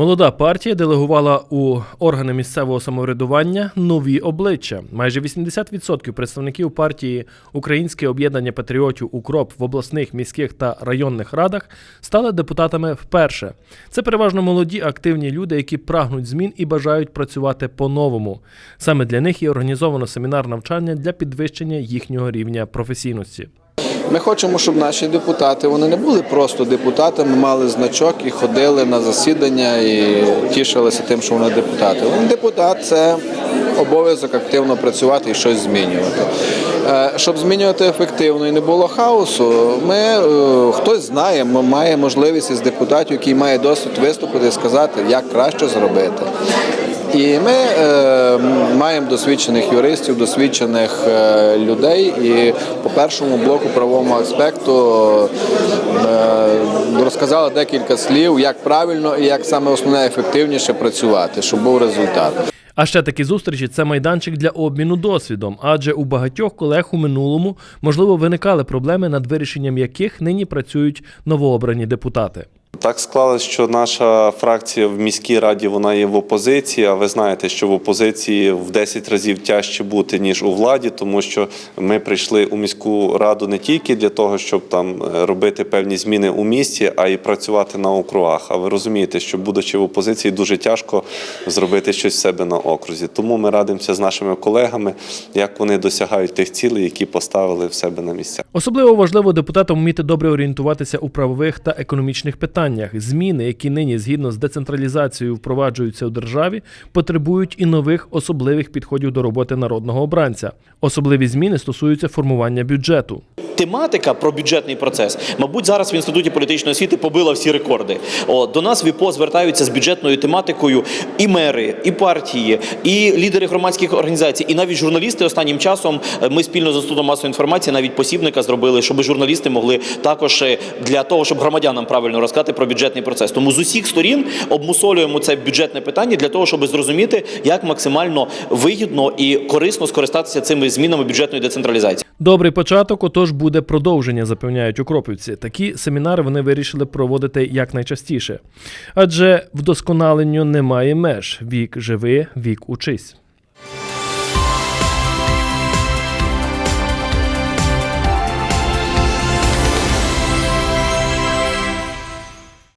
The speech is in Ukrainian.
Молода партія делегувала у органи місцевого самоврядування нові обличчя. Майже 80% представників партії Українське об'єднання патріотів Укроп в обласних, міських та районних радах стали депутатами вперше. Це переважно молоді активні люди, які прагнуть змін і бажають працювати по-новому. Саме для них і організовано семінар навчання для підвищення їхнього рівня професійності. Ми хочемо, щоб наші депутати вони не були просто депутатами, мали значок і ходили на засідання і тішилися тим, що вони депутати. Депутат це обов'язок активно працювати і щось змінювати. Е, Щоб змінювати ефективно і не було хаосу, ми е, хтось знає, має можливість із депутатів, який має досвід виступити і сказати, як краще зробити. І ми е, маємо досвідчених юристів, досвідчених е, людей. І по першому блоку правовому аспекту е, розказали декілька слів, як правильно і як саме основне ефективніше працювати, щоб був результат. А ще такі зустрічі це майданчик для обміну досвідом, адже у багатьох колег у минулому можливо виникали проблеми, над вирішенням яких нині працюють новообрані депутати. Так склалось, що наша фракція в міській раді вона є в опозиції. А ви знаєте, що в опозиції в 10 разів тяжче бути ніж у владі, тому що ми прийшли у міську раду не тільки для того, щоб там е, робити певні зміни у місті, а й працювати на округах. А ви розумієте, що будучи в опозиції, дуже тяжко зробити щось в себе на окрузі. Тому ми радимося з нашими колегами, як вони досягають тих цілей, які поставили в себе на місцях. Особливо важливо депутатам вміти добре орієнтуватися у правових та економічних питаннях. Зміни, які нині згідно з децентралізацією впроваджуються у державі, потребують і нових особливих підходів до роботи народного обранця. Особливі зміни стосуються формування бюджету. Тематика про бюджетний процес, мабуть, зараз в інституті політичної освіти побила всі рекорди. О, до нас в ІПО звертаються з бюджетною тематикою і мери, і партії, і лідери громадських організацій, і навіть журналісти останнім часом. е, Ми спільно з інститутом масової інформації навіть посібника зробили, щоб журналісти могли також е, для того, щоб громадянам правильно розказати про бюджетний процес. Тому з усіх сторін обмусолюємо це бюджетне питання для того, щоб зрозуміти, як максимально вигідно і корисно скористатися цими змінами бюджетної децентралізації. Добрий початок, отож буде продовження, запевняють укропівці. Такі семінари вони вирішили проводити якнайчастіше. Адже вдосконаленню немає меж. Вік живи, вік учись.